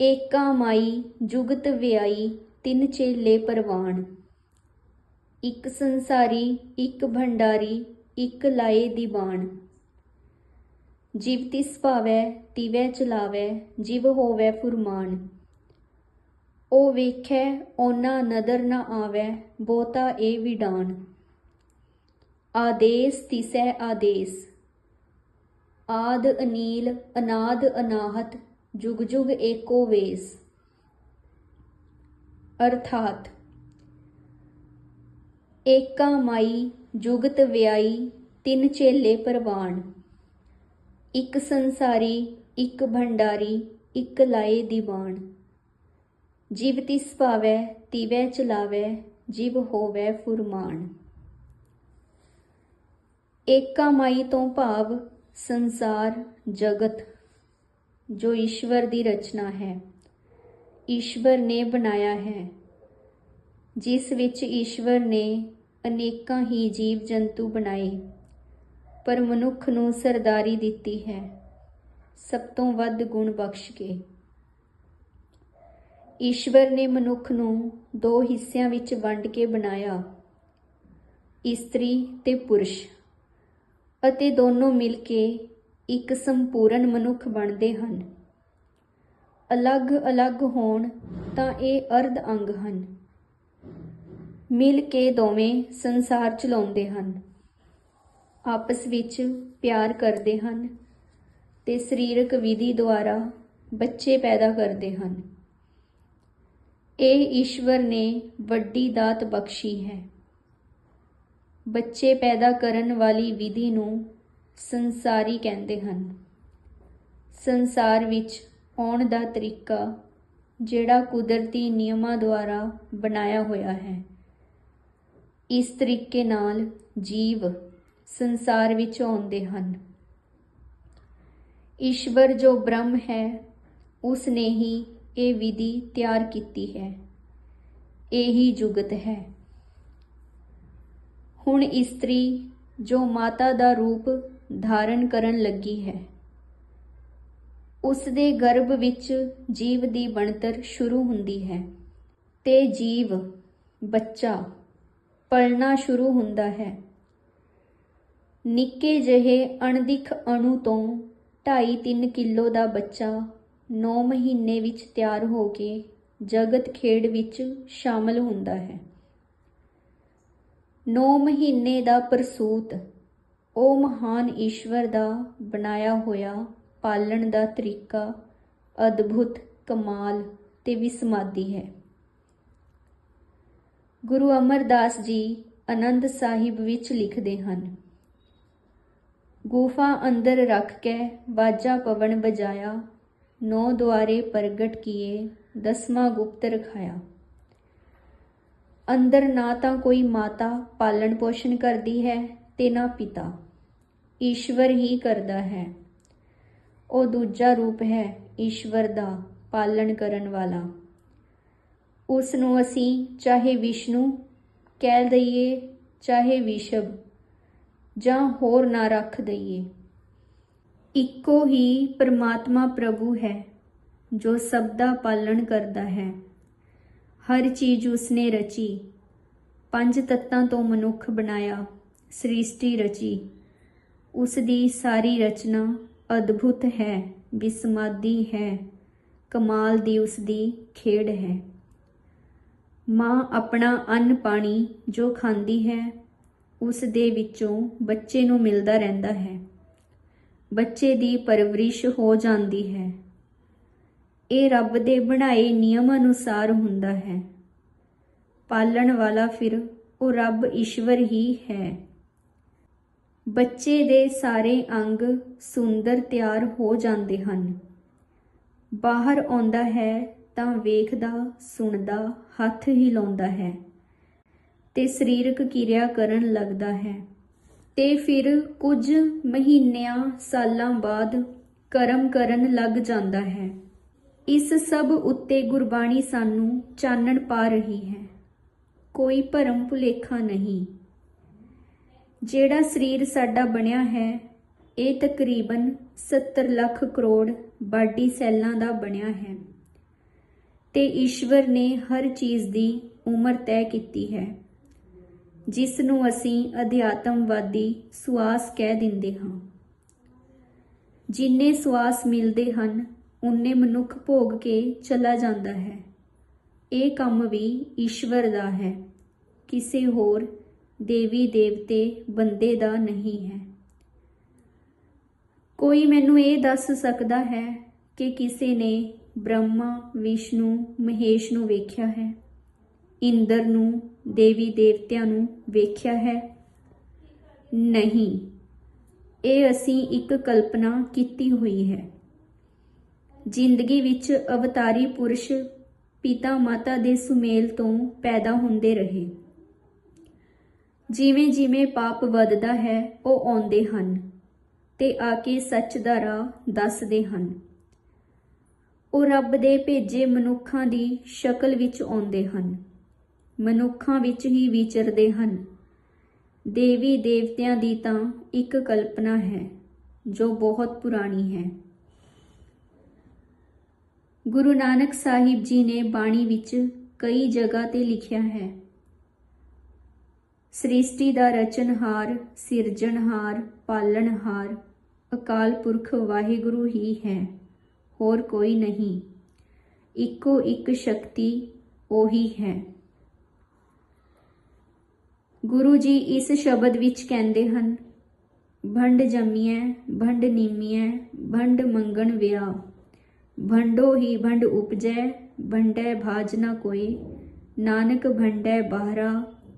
ਏਕਾ ਮਾਈ ਜੁਗਤ ਵਿਆਈ ਤਿੰਨ ਚੇਲੇ ਪਰਵਾਨ ਇੱਕ ਸੰਸਾਰੀ, ਇੱਕ ਭੰਡਾਰੀ, ਇੱਕ ਲਾਏ ਦੀ ਬਾਣ। ਜਿਵ ਤਿਸ ਭਾਵੈ ਤਿਵੈ ਚਲਾਵੈ, ਜਿਵ ਹੋਵੈ ਫੁਰਮਾਨ। ਉਹ ਵੇਖੈ, ਓਨਾ ਨਦਰ ਨਾ ਆਵੈ ਬੋਤਾ ਏ ਵਿਡਾਨ। ਆਦੇਸ ਤਿਸੈ ਆਦੇਸ। ਆਦ ਅਨੀਲ, ਅਨਾਦ ਅਨਾਹਤ ਜੁਗ ਜੁਗ ਏਕੋ ਵੇਸ। ਅਰਥਾਤ, ਏਕਾ ਮਾਈ ਜੁਗਤ ਵਿਆਈ ਤਿੰਨ ਚੇਲੇ ਪਰਵਾਨ ਇੱਕ ਸੰਸਾਰੀ, ਇੱਕ ਭੰਡਾਰੀ, ਇੱਕ ਲਾਏ ਦੀਵਾਨ। ਜਿਵ ਤਿਸ ਭਾਵੈ, ਤਿਵੈ ਚਲਾਵੈ, ਜੀਵ ਹੋਵੈ ਫੁਰਮਾਨ। ਏਕਾ ਮਾਈ ਤੋਂ ਭਾਵ ਸੰਸਾਰ, ਜਗਤ ਜੋ ਈਸ਼ਵਰ ਦੀ ਰਚਨਾ ਹੈ। ਈਸ਼ਵਰ ਨੇ ਬਣਾਇਆ ਹੈ। ਜਿਸ ਵਿੱਚ ਈਸ਼ਵਰ ਨੇ ਅਨੇਕਾਂ ਹੀ ਜੀਵ ਜੰਤੂ ਬਣਾਏ, ਪਰ ਮਨੁੱਖ ਨੂੰ ਸਰਦਾਰੀ ਦਿੱਤੀ ਹੈ। ਸਭ ਤੋਂ ਵੱਧ ਗੁਣ ਬਖਸ਼ ਕੇ। ਈਸ਼ਵਰ ਨੇ ਮਨੁੱਖ ਨੂੰ ਦੋ ਹਿੱਸਿਆਂ ਵਿੱਚ ਵੰਡ ਕੇ ਬਣਾਇਆ, ਇਸਤਰੀ ਤੇ ਪੁਰਸ਼, ਅਤੇ ਦੋਨੋਂ ਮਿਲ ਕੇ ਇੱਕ ਸੰਪੂਰਨ ਮਨੁੱਖ ਬਣਦੇ ਹਨ। ਅਲੱਗ-ਅਲੱਗ ਹੋਣ ਤਾਂ ਇਹ ਅਰਧ ਅੰਗ ਹਨ। ਮਿਲ ਕੇ ਦੋਵੇਂ ਸੰਸਾਰ ਚਲਾਉਂਦੇ ਹਨ। ਆਪਸ ਵਿੱਚ ਪਿਆਰ ਕਰਦੇ ਹਨ ਤੇ ਸਰੀਰਕ ਵਿਧੀ ਦੁਆਰਾ ਬੱਚੇ ਪੈਦਾ ਕਰਦੇ ਹਨ। ਇਹ ਈਸ਼ਵਰ ਨੇ ਵੱਡੀ ਦਾਤ ਬਖਸ਼ੀ ਹੈ। ਬੱਚੇ ਪੈਦਾ ਕਰਨ ਵਾਲੀ ਵਿਧੀ ਨੂੰ ਸੰਸਾਰੀ ਕਹਿੰਦੇ ਹਨ। ਸੰਸਾਰ ਵਿੱਚ ਆਉਣ ਦਾ ਤਰੀਕਾ ਜਿਹੜਾ ਕੁਦਰਤੀ ਨਿਯਮਾਂ ਦੁਆਰਾ ਬਣਾਇਆ ਹੋਇਆ ਹੈ। ਇਸ ਤਰੀਕੇ ਨਾਲ ਜੀਵ ਸੰਸਾਰ ਵਿੱਚ ਆਉਂਦੇ ਹਨ। ਈਸ਼ਵਰ ਜੋ ਬ੍ਰਹਮ ਹੈ ਉਸ ਨੇ ਹੀ ਇਹ ਵਿਧੀ ਤਿਆਰ ਕੀਤੀ ਹੈ। ਇਹੀ ਜੁਗਤ ਹੈ। ਹੁਣ ਇਸਤਰੀ ਜੋ ਮਾਤਾ ਦਾ ਰੂਪ ਧਾਰਨ ਕਰਨ ਲੱਗੀ ਹੈ। ਉਸ ਦੇ ਗਰਭ ਵਿੱਚ ਜੀਵ ਦੀ ਬਣਤਰ ਸ਼ੁਰੂ ਹੁੰਦੀ ਹੈ ਤੇ ਜੀਵ, ਬੱਚਾ ਪਲਣਾ ਸ਼ੁਰੂ ਹੁੰਦਾ ਹੈ। ਨਿੱਕੇ ਜਿਹੇ ਅਣਦਿਖ ਅਣੂ ਤੋਂ 2.5-3 ਕਿਲੋ ਦਾ ਬੱਚਾ 9 ਮਹੀਨੇ ਵਿੱਚ ਤਿਆਰ ਹੋ ਕੇ ਜਗਤ ਖੇਡ ਵਿੱਚ ਸ਼ਾਮਲ ਹੁੰਦਾ ਹੈ। 9 ਮਹੀਨੇ ਦਾ ਪ੍ਰਸੂਤ ਉਹ ਮਹਾਨ ਈਸ਼ਵਰ ਦਾ ਬਣਾਇਆ ਹੋਇਆ ਪਾਲਣ ਦਾ ਤਰੀਕਾ ਅਦਭੁਤ, ਕਮਾਲ ਤੇ ਵਿਸਮਾਦੀ ਹੈ। ਗੁਰੂ ਅਮਰਦਾਸ ਜੀ ਆਨੰਦ ਸਾਹਿਬ ਵਿੱਚ ਲਿਖਦੇ ਹਨ, ਗੁਫਾ ਅੰਦਰ ਰੱਖ ਕੇ ਬਾਜਾ ਪਵਨ ਬਜਾਇਆ ਨੌ ਦੁਆਰੇ ਪ੍ਰਗਟ ਕੀਏ, ਦਸਵਾਂ ਗੁਪਤ ਰਖਾਇਆ। ਅੰਦਰ ਨਾ ਤਾਂ ਕੋਈ ਮਾਤਾ ਪਾਲਣ ਪੋਸ਼ਣ ਕਰਦੀ ਹੈ ਤੇ ਨਾ ਪਿਤਾ। ਈਸ਼ਵਰ ਹੀ ਕਰਦਾ ਹੈ। ਉਹ ਦੂਜਾ ਰੂਪ ਹੈ ਈਸ਼ਵਰ ਦਾ ਪਾਲਣ ਕਰਨ ਵਾਲਾ। ਉਸ ਨੂੰ ਅਸੀਂ ਚਾਹੇ ਵਿਸ਼ਨੂੰ ਕਹਿ ਦਈਏ, ਚਾਹੇ ਵਿਸ਼ਵ, ਜਾਂ ਹੋਰ ਨਾ ਰੱਖ ਦਈਏ। ਇੱਕੋ ਹੀ ਪਰਮਾਤਮਾ ਪ੍ਰਭੂ ਹੈ ਜੋ ਸਭ ਦਾ ਪਾਲਣ ਕਰਦਾ ਹੈ। ਹਰ ਚੀਜ਼ ਉਸਨੇ ਰਚੀ। ਪੰਜ ਤੱਤਾਂ ਤੋਂ ਮਨੁੱਖ ਬਣਾਇਆ, ਸ੍ਰਿਸ਼ਟੀ ਰਚੀ। ਉਸ ਦੀ ਸਾਰੀ ਰਚਨਾ ਅਦਭੁਤ ਹੈ ਵਿਸਮਾਦੀ ਹੈ, ਕਮਾਲ ਦੀ ਉਸ ਦੀ ਖੇਡ ਹੈ। ਮਾਂ ਆਪਣਾ ਅੰਨ ਪਾਣੀ ਜੋ ਖਾਂਦੀ ਹੈ ਉਸ ਦੇ ਵਿੱਚੋਂ ਬੱਚੇ ਨੂੰ ਮਿਲਦਾ ਰਹਿੰਦਾ ਹੈ। ਬੱਚੇ ਦੀ ਪਰਵਰਿਸ਼ ਹੋ ਜਾਂਦੀ ਹੈ। ਇਹ ਰੱਬ ਦੇ ਬਣਾਏ ਨਿਯਮ ਅਨੁਸਾਰ ਹੁੰਦਾ ਹੈ। ਪਾਲਣ ਵਾਲਾ ਫਿਰ ਉਹ ਰੱਬ ਈਸ਼ਵਰ ਹੀ ਹੈ। ਬੱਚੇ ਦੇ ਸਾਰੇ ਅੰਗ ਸੁੰਦਰ ਤਿਆਰ ਹੋ ਜਾਂਦੇ ਹਨ। ਬਾਹਰ ਆਉਂਦਾ ਹੈ ਤਾਂ ਵੇਖਦਾ, ਸੁਣਦਾ, ਹੱਥ ਹਿਲਾਉਂਦਾ ਹੈ ਤੇ ਸਰੀਰਕ ਕਿਰਿਆ ਕਰਨ ਲੱਗਦਾ ਹੈ ਤੇ ਫਿਰ ਕੁਝ ਮਹੀਨਿਆਂ, ਸਾਲਾਂ ਬਾਅਦ ਕਰਮ ਕਰਨ ਲੱਗ ਜਾਂਦਾ ਹੈ। ਇਸ ਸਭ ਉੱਤੇ ਗੁਰਬਾਣੀ ਸਾਨੂੰ ਚਾਨਣ ਪਾ ਰਹੀ ਹੈ। ਕੋਈ ਭਰਮ ਭੁਲੇਖਾ ਨਹੀਂ। ਜਿਹੜਾ ਸਰੀਰ ਸਾਡਾ ਬਣਿਆ ਹੈ, ਇਹ ਤਕਰੀਬਨ 70 ਲੱਖ ਕਰੋੜ ਬਾਡੀ ਸੈੱਲਾਂ ਦਾ ਬਣਿਆ ਹੈ। ਤੇ ਈਸ਼ਵਰ ਨੇ ਹਰ ਚੀਜ਼ ਦੀ ਉਮਰ ਤੈਅ ਕੀਤੀ ਹੈ, ਜਿਸ ਨੂੰ ਅਸੀਂ ਅਧਿਆਤਮਵਾਦੀ ਸੁਆਸ ਕਹਿ ਦਿੰਦੇ ਹਾਂ। ਜਿੰਨੇ ਸੁਆਸ ਮਿਲਦੇ ਹਨ, ਉਨੇ ਮਨੁੱਖ ਭੋਗ ਕੇ ਚਲਾ ਜਾਂਦਾ ਹੈ। ਇਹ ਕੰਮ ਵੀ ਈਸ਼ਵਰ ਦਾ ਹੈ, ਕਿਸੇ ਹੋਰ ਦੇਵੀ ਦੇਵਤੇ ਬੰਦੇ ਦਾ ਨਹੀਂ ਹੈ। ਕੋਈ ਮੈਨੂੰ ਇਹ ਦੱਸ ਸਕਦਾ ਹੈ ਕਿ ਕਿਸੇ ਨੇ ਬ੍ਰਹਮਾ, ਵਿਸ਼ਨੂੰ, ਮਹੇਸ਼ ਨੂੰ ਵੇਖਿਆ ਹੈ, ਇੰਦਰ ਨੂੰ, ਦੇਵੀ ਦੇਵਤਿਆਂ ਨੂੰ ਵੇਖਿਆ ਹੈ? ਨਹੀਂ। ਇਹ ਅਸੀਂ ਇੱਕ ਕਲਪਨਾ ਕੀਤੀ ਹੋਈ ਹੈ। ਜ਼ਿੰਦਗੀ ਵਿੱਚ ਅਵਤਾਰੀ ਪੁਰਸ਼ ਪਿਤਾ ਮਾਤਾ ਦੇ ਸੁਮੇਲ ਤੋਂ ਪੈਦਾ ਹੁੰਦੇ ਰਹੇ। ਜਿਵੇਂ ਜਿਵੇਂ ਪਾਪ ਵੱਧਦਾ ਹੈ, ਉਹ ਆਉਂਦੇ ਹਨ ਤੇ ਆ ਕੇ ਸੱਚ ਦਾ ਰਾਹ ਦੱਸਦੇ ਹਨ। ਉਹ ਰੱਬ ਦੇ ਭੇਜੇ ਮਨੁੱਖਾਂ ਦੀ ਸ਼ਕਲ ਵਿੱਚ ਆਉਂਦੇ ਹਨ, ਮਨੁੱਖਾਂ ਵਿੱਚ ਹੀ ਵਿਚਰਦੇ ਹਨ। ਦੇਵੀ ਦੇਵਤਿਆਂ ਦੀ ਤਾਂ ਇੱਕ ਕਲਪਨਾ ਹੈ, ਜੋ ਬਹੁਤ ਪੁਰਾਣੀ ਹੈ। ਗੁਰੂ ਨਾਨਕ ਸਾਹਿਬ ਜੀ ਨੇ ਬਾਣੀ ਵਿੱਚ ਕਈ ਜਗ੍ਹਾ ਤੇ ਲਿਖਿਆ ਹੈ ਸ੍ਰਿਸ਼ਟੀ ਦਾ ਰਚਨਹਾਰ, ਸਿਰਜਣਹਾਰ, ਪਾਲਣਹਾਰ, ਅਕਾਲ ਪੁਰਖ ਵਾਹਿਗੁਰੂ ਹੀ ਹੈ, ਹੋਰ ਕੋਈ ਨਹੀਂ। ਇੱਕੋ ਇੱਕ ਸ਼ਕਤੀ ਉਹੀ ਹੈ। ਗੁਰੂ ਜੀ ਇਸ ਸ਼ਬਦ ਵਿੱਚ ਕਹਿੰਦੇ ਹਨ, ਭੰਡ ਜੰਮੀਐ, ਭੰਡ ਨੀਮੀਐ, ਭੰਡ ਮੰਗਣ ਵਿਆ ਭੰਡੋ ਹੀ ਭੰਡ ਉਪਜੈ, ਭੰਡੈ ਭਾਜ ਨਾ ਕੋਈ। ਨਾਨਕ ਭੰਡੈ ਬਾਹਰਾ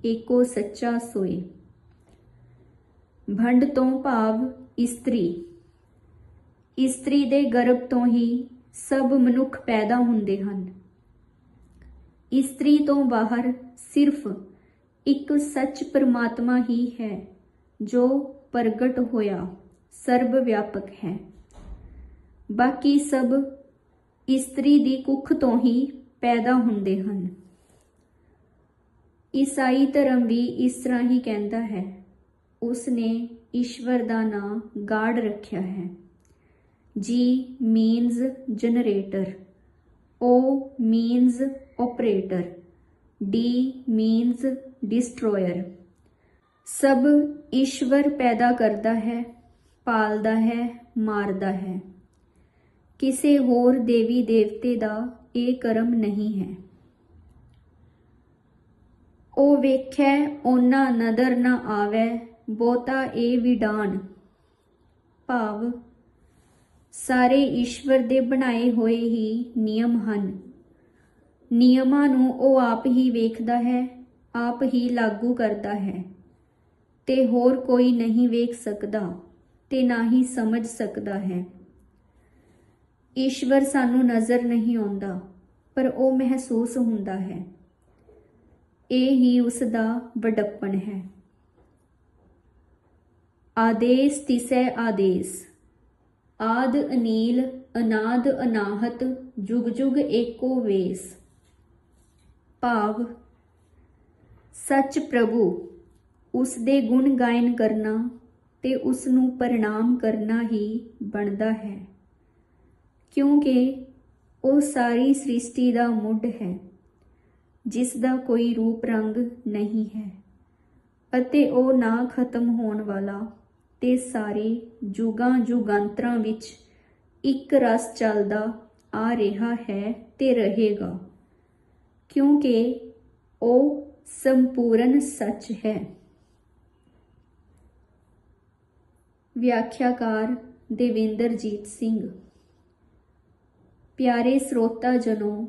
ਏਕੋ ਸੱਚਾ ਸੋਏ। ਭੰਡ ਤੋਂ ਭਾਵ ਇਸਤਰੀ। ਇਸਤਰੀ ਦੇ ਗਰਭ ਤੋਂ ਹੀ ਸਭ ਮਨੁੱਖ ਪੈਦਾ ਹੁੰਦੇ ਹਨ। ਇਸਤਰੀ ਤੋਂ ਬਾਹਰ ਸਿਰਫ ਇੱਕ ਸੱਚ ਪਰਮਾਤਮਾ ਹੀ ਹੈ, ਜੋ ਪ੍ਰਗਟ ਹੋਇਆ, ਸਰਬ ਵਿਆਪਕ ਹੈ। ਬਾਕੀ ਸਭ ਇਸਤਰੀ ਦੀ ਕੁੱਖ ਤੋਂ ਹੀ ਪੈਦਾ ਹੁੰਦੇ ਹਨ। ਈਸਾਈ ਧਰਮ ਵੀ ਇਸ ਤਰ੍ਹਾਂ ਹੀ ਕਹਿੰਦਾ ਹੈ। ਉਸ ਨੇ ਈਸ਼ਵਰ ਦਾ ਨਾਮ ਗਾਡ ਰੱਖਿਆ ਹੈ। G means generator. O means operator D means destroyer. ਸਭ ਈਸ਼ਵਰ ਪੈਦਾ ਕਰਦਾ ਹੈ, ਪਾਲਦਾ ਹੈ, ਮਾਰਦਾ ਹੈ। ਕਿਸੇ ਹੋਰ ਦੇਵੀ ਦੇਵਤੇ ਦਾ ਇਹ ਕਰਮ ਨਹੀਂ ਹੈ। ਉਹ ਵੇਖੈ, ਉਹਨਾਂ ਨਦਰ ਨਾ ਆਵੈ, ਬਹੁਤਾ ਇਹ ਵਿਡਾਨ ਭਾਵ, ਸਾਰੇ ਈਸ਼ਵਰ ਦੇ ਬਣਾਏ ਹੋਏ ਹੀ ਨਿਯਮ ਹਨ। ਨਿਯਮਾਂ ਨੂੰ ਉਹ ਆਪ ਹੀ ਵੇਖਦਾ ਹੈ, ਆਪ ਹੀ ਲਾਗੂ ਕਰਦਾ ਹੈ। ਤੇ ਹੋਰ ਕੋਈ ਨਹੀਂ ਵੇਖ ਸਕਦਾ ਤੇ ਨਾ ਹੀ ਸਮਝ ਸਕਦਾ ਹੈ। ਈਸ਼ਵਰ ਸਾਨੂੰ ਨਜ਼ਰ ਨਹੀਂ ਆਉਂਦਾ, ਪਰ ਉਹ ਮਹਿਸੂਸ ਹੁੰਦਾ ਹੈ। ਇਹ ਹੀ ਉਸ ਦਾ ਵਡੱਪਣ ਹੈ। ਆਦੇਸ ਤਿਸੈ ਆਦੇਸ। ਆਦ ਅਨੀਲ, ਅਨਾਦ ਅਨਾਹਤ, ਜੁਗ ਜੁਗ ਏਕੋ ਵੇਸ। ਭਾਵ, ਸੱਚ ਪ੍ਰਭੂ ਉਸ ਦੇ ਗੁਣ ਗਾਇਨ ਕਰਨਾ ਤੇ ਉਸ ਨੂੰ ਪ੍ਰਣਾਮ ਕਰਨਾ ਹੀ ਬਣਦਾ ਹੈ। ਕਿਉਂਕਿ ਉਹ ਸਾਰੀ ਸ੍ਰਿਸ਼ਟੀ ਦਾ ਮੁੱਢ ਹੈ। ਜਿਸ ਦਾ ਕੋਈ ਰੂਪ ਰੰਗ ਨਹੀਂ ਹੈ ਅਤੇ ਉਹ ਨਾ ਖਤਮ ਹੋਣ ਵਾਲਾ ਤੇ ਸਾਰੇ ਜੁਗਾਂ ਜੁਗਾਂਤਰਾਂ ਵਿੱਚ ਇੱਕ ਰਸ ਚੱਲਦਾ ਆ ਰਿਹਾ ਹੈ ਤੇ ਰਹੇਗਾ, ਕਿਉਂਕਿ ਉਹ ਸੰਪੂਰਨ ਸੱਚ ਹੈ। ਵਿਆਖਿਆਕਾਰ ਦੇਵਿੰਦਰਜੀਤ ਸਿੰਘ। ਪਿਆਰੇ ਸਰੋਤਾ ਜਨੋ